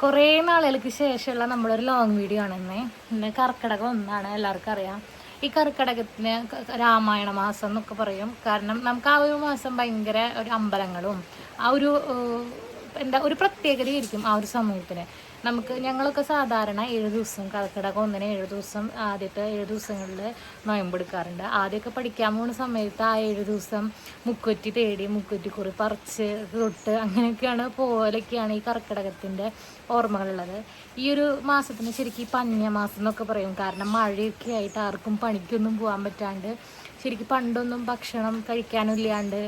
കുറേ നാളുകൾക്ക് ശേഷമുള്ള നമ്മളൊരു ലോങ് വീഡിയോ ആണ് ഇന്ന് ഇന്ന് കർക്കിടകം ഒന്നാണ് എല്ലാവർക്കും അറിയാം. ഈ കർക്കിടകത്തിന് രാമായണ മാസം എന്നൊക്കെ പറയും. കാരണം നമുക്ക് ആ ഒരു മാസം ഭയങ്കര ഒരു അമ്പലങ്ങളും ആ ഒരു എന്താ ഒരു പ്രത്യേകതയായിരിക്കും ആ ഒരു സമൂഹത്തിന്. നമുക്ക് ഞങ്ങളൊക്കെ സാധാരണ ഏഴ് ദിവസം കർക്കിടകം ഒന്നിന് ഏഴ് ദിവസം ആദ്യത്തെ ഏഴ് ദിവസങ്ങളിൽ നോയമ്പെടുക്കാറുണ്ട് ആദ്യമൊക്കെ പഠിക്കാൻ പോകുന്ന സമയത്ത് ആ ഏഴ് ദിവസം മുക്കുറ്റി തേടി മുക്കുറ്റി കുറി പറിച്ച് തൊട്ട് അങ്ങനെയൊക്കെയാണ് പോലൊക്കെയാണ് ഈ കർക്കിടകത്തിന്റെ ഓർമ്മകളുള്ളത്. ഈ ഒരു മാസത്തിന് ശരിക്കും ഈ പഞ്ഞമാസം എന്നൊക്കെ പറയും. കാരണം മഴയൊക്കെ ആയിട്ട് ആർക്കും പണിക്കൊന്നും പോകാൻ പറ്റാണ്ട് ശരിക്കും പണ്ടൊന്നും ഭക്ഷണം കഴിക്കാനും ഇല്ലാണ്ട്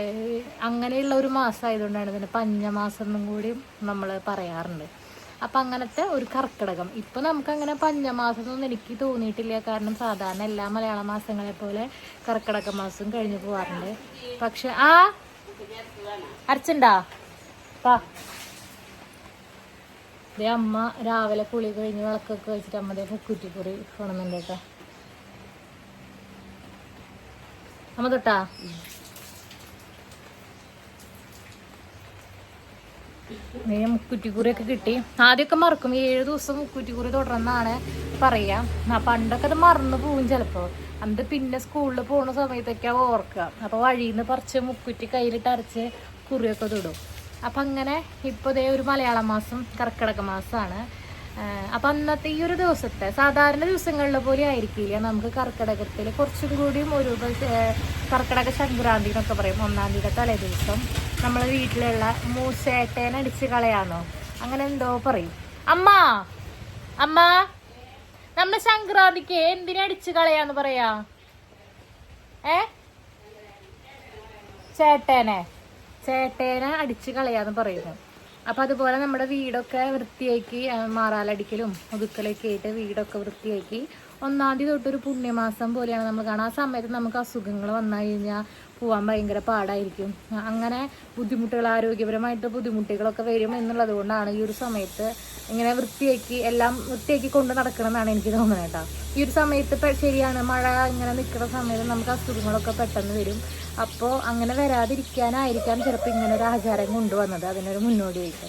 ഏഹ് അങ്ങനെയുള്ള ഒരു മാസമായതുകൊണ്ടാണ് ഇതിന് പഞ്ഞമാസം എന്നും കൂടി നമ്മൾ പറയാറുണ്ട്. അപ്പം അങ്ങനത്തെ ഒരു കർക്കിടകം. ഇപ്പം നമുക്കങ്ങനെ പഞ്ഞമാസം ഒന്നും എനിക്ക് തോന്നിയിട്ടില്ല. കാരണം സാധാരണ എല്ലാ മലയാള മാസങ്ങളെ പോലെ കർക്കിടക മാസം കഴിഞ്ഞു പോകാറുണ്ട് പക്ഷെ ആ അരച്ചുണ്ടാ? പാ ദേ അമ്മ രാവിലെ കുളി കഴിഞ്ഞ് വിളക്കൊക്കെ വെച്ചിട്ട് അമ്മ ദേ കുറ്റിക്കുറി കൊണ്ടുന്നുണ്ട് കേട്ടോ. അമ്മ തൊട്ടാ? നീ മുക്കുറ്റിക്കുറിയൊക്കെ കിട്ടി. ആദ്യമൊക്കെ മറക്കും. ഏഴ് ദിവസം മുക്കുറ്റിക്കുറി തുടർന്നാണ് പറയുക പണ്ടൊക്കെ അത് മറന്നു പോവും ചിലപ്പോൾ അന്ന് പിന്നെ സ്കൂളിൽ പോകുന്ന സമയത്തൊക്കെ ഓർക്കുക. അപ്പോൾ വഴിയിൽ നിന്ന് പറിച്ച് മുക്കുറ്റി കയ്യിലിട്ട് അരച്ച് കുറിയൊക്കെ തൊടും അപ്പം അങ്ങനെ ഇപ്പോൾ ഇതേ ഒരു മലയാള മാസം കർക്കിടക മാസമാണ് അപ്പൊ അന്നത്തെ ഈ ഒരു ദിവസത്തെ സാധാരണ ദിവസങ്ങളിലെ പോലെ ആയിരിക്കില്ല. നമുക്ക് കർക്കിടകത്തിൽ കുറച്ചും കൂടിയും ഒരു കർക്കിടക സംക്രാന്തി എന്നൊക്കെ പറയും. ഒന്നാം തീയതി തലേ ദിവസം. നമ്മളെ വീട്ടിലുള്ള മൂസേട്ടേനെ അടിച്ച് കളയാണോ അങ്ങനെ എന്തോ പറയും. അമ്മ! അമ്മ! നമ്മുടെ സംക്രാന്തിക്ക് എന്തിനടിച്ച് കളയാന്ന് പറയാ? ഏ? ചേട്ടേനെ. ചേട്ടേനെ അടിച്ച് കളയാന്ന് പറയുന്നു. അപ്പൊ അതുപോലെ നമ്മുടെ വീടൊക്കെ വൃത്തിയാക്കി മാറാലടിക്കലും ഒതുക്കലൊക്കെ ആയിട്ട് വീടൊക്കെ വൃത്തിയാക്കി. ഒന്നാം തീയതി തൊട്ടൊരു പുണ്യമാസം പോലെയാണ് നമ്മൾ കാണുക. ആ സമയത്ത് നമുക്ക് അസുഖങ്ങൾ വന്നു കഴിഞ്ഞാൽ പോവാൻ ഭയങ്കര പാടായിരിക്കും. അങ്ങനെ ബുദ്ധിമുട്ടുകൾ ആരോഗ്യപരമായിട്ട് ബുദ്ധിമുട്ടുകളൊക്കെ വരും എന്നുള്ളത് കൊണ്ടാണ് ഈ ഒരു സമയത്ത് ഇങ്ങനെ വൃത്തിയാക്കി എല്ലാം വൃത്തിയാക്കി കൊണ്ട് നടക്കണം എന്നാണ് എനിക്ക് തോന്നുന്നത് കേട്ടോ. ഈ ഒരു സമയത്ത് ശരിയാണ് മഴ ഇങ്ങനെ നിൽക്കുന്ന സമയത്ത് നമുക്ക് അസുഖങ്ങളൊക്കെ പെട്ടെന്ന് വരും. അപ്പോൾ അങ്ങനെ വരാതിരിക്കാനായിരിക്കാം ചിലപ്പോൾ ഇങ്ങനെ ഒരു ആചാരം കൊണ്ടുവന്നത്. അതിനൊരു മുന്നോടിയായിട്ട്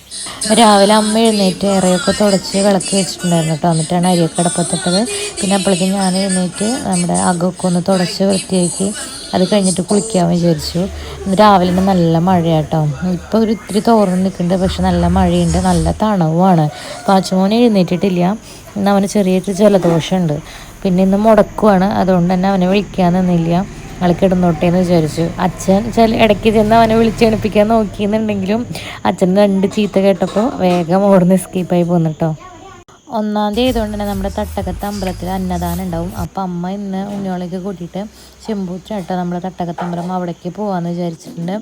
രാവിലെ അമ്മ എഴുന്നേറ്റ് ഇറയൊക്കെ തുടച്ച് വിളക്ക് വെച്ചിട്ടുണ്ടായിരുന്നു കേട്ടോ. എന്നിട്ടാണ് അരിയൊക്കെ അടപ്പത്തിട്ടത്. പിന്നെ അപ്പോഴേക്കും ഞാൻ എഴുന്നേറ്റ് നമ്മുടെ അകമൊക്കെ ഒന്ന് തുടച്ച് വൃത്തിയാക്കി അത് കഴിഞ്ഞിട്ട് കുളിക്കാൻ വിചാരിച്ചു. ഇന്ന് രാവിലെ തന്നെ നല്ല മഴയാട്ടോ. ഇപ്പോൾ ഒരു ഇത്തിരി തോർന്ന് നിൽക്കുന്നുണ്ട് പക്ഷെ നല്ല മഴയുണ്ട് നല്ല തണുവാണ് പാച്ചുമോൻ എഴുന്നേറ്റിട്ടില്ല. ഇന്ന് അവന് ചെറിയൊരു ജലദോഷമുണ്ട്. പിന്നെ ഇന്ന് മുടക്കുവാണ്. അതുകൊണ്ട് തന്നെ അവനെ വിളിക്കാൻ നിന്നില്ല. ആൾ കിടന്നോട്ടെ എന്ന് വിചാരിച്ചു. അച്ഛൻ ചില ഇടയ്ക്ക് ചെന്ന് അവനെ വിളിച്ചെണിപ്പിക്കാൻ നോക്കിയെന്നുണ്ടെങ്കിലും അച്ഛൻ രണ്ട് ചീത്ത കേട്ടപ്പോൾ വേഗം ഓടുന്ന് എസ്കേപ്പായി പോന്നിട്ടോ ഒന്നാം തീയതി ആയതുകൊണ്ട് തന്നെ നമ്മുടെ തട്ടകത്ത് അമ്പലത്തിൽ അന്നദാനം ഉണ്ടാവും. അപ്പം അമ്മ ഇന്ന് ഉണ്ണിയോളേക്ക് കൂട്ടിയിട്ട് ചെമ്പൂറ്റ് കേട്ടോ നമ്മുടെ തട്ടകത്ത് അമ്പലം അവിടേക്ക് പോകാമെന്ന് വിചാരിച്ചിട്ടുണ്ട്.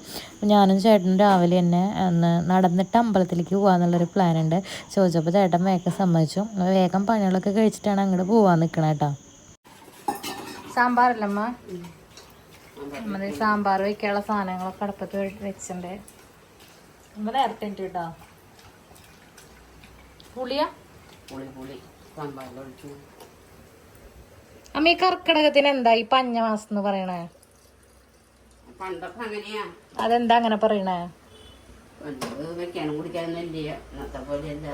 ഞാനും ചേട്ടനും രാവിലെ തന്നെ ഒന്ന് നടന്നിട്ട് അമ്പലത്തിലേക്ക് പോകാമെന്നുള്ളൊരു പ്ലാൻ ഉണ്ട്. ചോദിച്ചപ്പോൾ ചേട്ടൻ വേഗം സമ്മതിച്ചു. വേഗം പണികളൊക്കെ കഴിച്ചിട്ടാണ് അങ്ങോട്ട് പോകാൻ നിൽക്കണം കേട്ടോ സാമ്പാറല്ലമ്മ? നമ്മുടെ സാമ്പാർ വയ്ക്കാനുള്ള സാധനങ്ങളൊക്കെ അടുപ്പത്ത് വെച്ചിട്ടുണ്ട്. നമ്മൾ നേരത്തെ കേട്ടോ പുളിയാ? പുളി പുളി. സാമ്പാറിലൊഴിച്ചു അമ്മ ഈ കർക്കിടകത്തിന് എന്താ ഈ പഞ്ഞമാസം എന്ന് പറയണേ? പണ്ടൊക്കെ അങ്ങനെയാ. അതെന്താ അങ്ങനെ പറയണേ? പണ്ട് വെക്കാനും കുടിക്കാനൊന്നും ഇല്ല ഇന്നത്തെ പോലെയല്ല.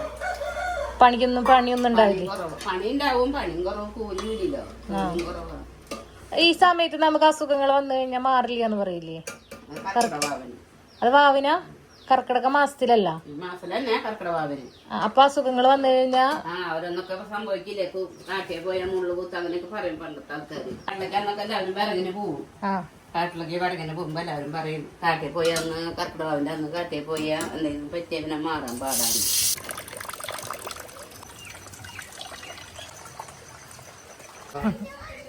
പണിക്കൊന്നും പണിയൊന്നും ഉണ്ടാവില്ല? കുറവ്. പണി ഉണ്ടാവും പണിയും കുറവ് കൂലിയില്ലല്ലോ കുറവാ. ഈ സമയത്ത് നമുക്ക് അസുഖങ്ങൾ വന്നു കഴിഞ്ഞാൽ മാറില്ല എന്ന് പറയില്ലേ? അത് വാവിന? കർക്കിടക മാസത്തിലല്ല? അപ്പൊ അസുഖങ്ങൾ വന്നു കഴിഞ്ഞാൽ ആ ഓരോന്നൊക്കെ സംഭവിക്കില്ലേ? കു- കാട്ടിൽ പോയ മുള്ളു കുത്ത് അങ്ങനെയൊക്കെ പറയും പണ്ടത്തെ ആൾക്കാർ കാട്ടിലേക്ക് അന്നൊക്കെ എല്ലാവരും വിറകിന് പോവും. ആ. കാട്ടിലേക്ക് വിറകിന് പോകുമ്പോ എല്ലാവരും പറയും കാട്ടിൽ പോയി അന്ന് കർക്കിടവാവിന്റെ അന്ന് കാട്ടിൽ പോയ എന്തെങ്കിലും പറ്റിയ പിന്നെ മാറാൻ പാടാണ്.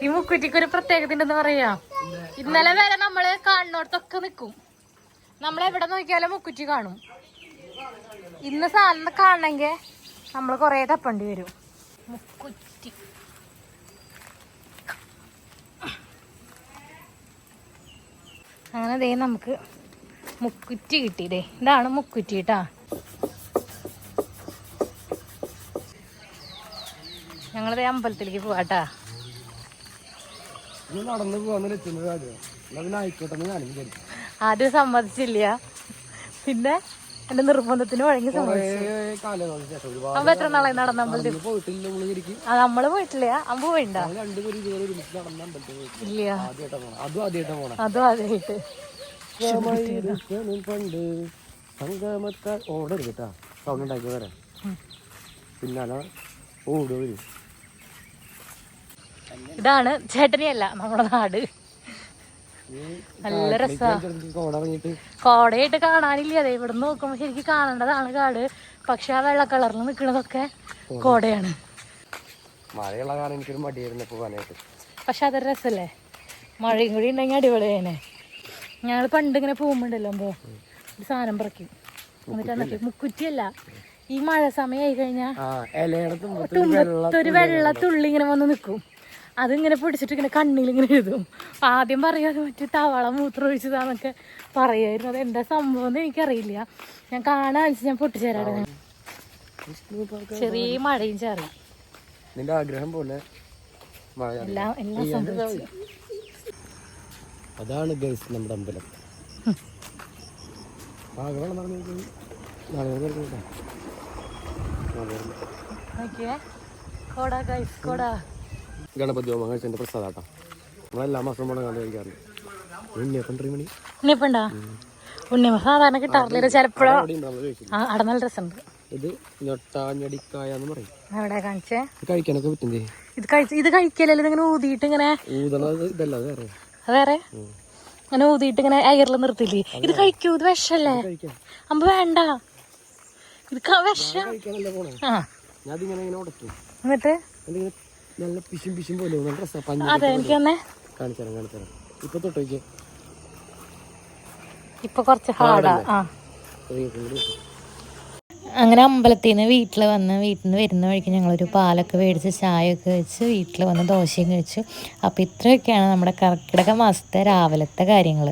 ഈ മുക്കുറ്റിക്ക് ഒരു പ്രത്യേകത ഉണ്ടെന്ന് പറയാ. ഇന്നലെ വരെ നമ്മൾ കാണുന്നോടത്തൊക്കെ നിക്കും. നമ്മൾ എവിടെ നോക്കിയാലും മുക്കുറ്റി കാണും. ഇന്ന് സാധനം കാണണമെങ്കിൽ നമ്മൾ കുറേ തപ്പണ്ടി വരും. മുക്കുറ്റി. അങ്ങനെ ദേ നമുക്ക് മുക്കുറ്റി കിട്ടി ദേ. ഇതാണ് മുക്കുറ്റി കേട്ടാ ഞങ്ങളതേ അമ്പലത്തിലേക്ക് പോവാട്ടാ നടന്നു പോകാൻ ആയിക്കോട്ടെ ഞാനും വിചാരിച്ചു ആദ്യം സമ്മതിച്ചില്ല. പിന്നെ എന്റെ നിർബന്ധത്തിന് വഴങ്ങി സമ്മതിച്ചു. നാളെ അമ്മ എത്ര നാളായി നടന്ന അമ്പലത്തിൽ? ആ നമ്മൾ പോയിട്ടില്ല. അമ്പ് പോയിണ്ടാ? ഇല്ല. അതും ആദ്യമായിട്ടാ പണ്ട് സംഗമത്താൽ ഓടരുത് കേട്ടാ. സൗണ്ട് ഉണ്ടാക്കി വരാം. പിന്നാലെ ഓടുവരും. ഇതാണ് ചേട്ടനെയല്ല നമ്മുടെ നാട്. നല്ല രസമാണ് കോടയായിട്ട് കാണാനില്ല. അതെ ഇവിടെ നോക്കുമ്പോ ശരിക്കും കാണേണ്ടതാണ് കാട്. പക്ഷെ ആ വെള്ള കളറിൽ നിൽക്കുന്നതൊക്കെ കോടയാണ്. മഴയുള്ള കാരണം എനിക്കൊരു മടിയായിരുന്നു പോകാനായിട്ട് പക്ഷെ അതൊരു രസല്ലേ? മഴയും കൂടി ഉണ്ടെങ്കിൽ അടിപൊളിയായിനെ. ഞങ്ങൾ പണ്ട് ഇങ്ങനെ പോകുമ്പോണ്ടല്ലോ അമ്പോ ഒരു സാധനം പറിക്കും. എന്നിട്ട് മുക്കുറ്റിയല്ല. ഈ മഴ സമയമായി കഴിഞ്ഞാൽ ഒരു വെള്ള തുള്ളി ഇങ്ങനെ വന്ന് നിൽക്കും അതിങ്ങനെ പിടിച്ചിട്ട് ഇങ്ങനെ കണ്ണിൽ ഇങ്ങനെ എഴുതും. ആദ്യം പറയാതെ മറ്റേ തവള മൂത്രം ഒഴിച്ചതാന്നൊക്കെ പറയായിരുന്നു അത് എന്താ സംഭവം എന്ന് എനിക്കറിയില്ല. ഞാൻ കാണാൻ ഞാൻ പൊട്ടിച്ചേരാടെ ചെറിയ മഴയും ചേറി. നിന്റെ ആഗ്രഹം പോലെ എല്ലാം എല്ലാം സംഭവിച്ചു. അതാണ് ഗൈസ് നമ്മുടെ അമ്പലം. നോക്കിയേ കോട ഗൈസ് കോട. ഗണപതി ഹോമം കഴിച്ചതിന്റെ പ്രസാദാട്ടാ. നമ്മളെല്ലാ മാസവും പോണ കണ്ടു കഴിക്കാറുണ്ട് ഉണ്ണിയപ്പം മണി. ഉണ്ണിയപ്പണ്ടാ? ഉണ്ണിയപ്പ സാധാരണ കിട്ടാറില്ല ചിലപ്പോഴോ. അവിടെ നല്ല രസമുണ്ട്. ഇത് ഞൊട്ടാഞ്ഞടിക്കായ എന്ന് പറയും. അവിടെ കാണിച്ചേ? കഴിക്കാനൊക്കെ പറ്റുന്നേ ഇത് കഴിച്ച് ഇത് കഴിക്കലല്ലോ ഇങ്ങനെ ഊതിയിട്ട് ഇങ്ങനെ? ഊതണത് ഇതല്ല അത് വേറെ. വേറെ? ഇങ്ങനെ ഊതിയിട്ട് ഇങ്ങനെ എയറിൽ നിർത്തില്ലേ ഇത് കഴിക്കൂ ഇത് വിഷല്ലേ അമ്പ വേണ്ട. ഇത് വിഷം. എന്നിട്ട് നല്ല പിശും പിശും പോലെ നല്ല ഡ്രസ്സാ പഞ്ഞ അതെ എനിക്ക് തന്നെ. ഇപ്പൊ തൊട്ട് നോക്കിയേ. ഇപ്പൊ കുറച്ച് ഹാർഡാ. ആ. അങ്ങനെ അമ്പലത്തിൽ നിന്ന് വീട്ടിൽ വന്ന് വീട്ടിൽ നിന്ന് വരുന്ന വഴിക്ക് ഞങ്ങളൊരു പാലൊക്കെ മേടിച്ച് ചായയൊക്കെ വെച്ച് വീട്ടിൽ വന്ന് ദോശയും കഴിച്ചു. അപ്പോൾ ഇത്രയൊക്കെയാണ് നമ്മുടെ കർക്കിടക മാസത്തെ രാവിലത്തെ കാര്യങ്ങൾ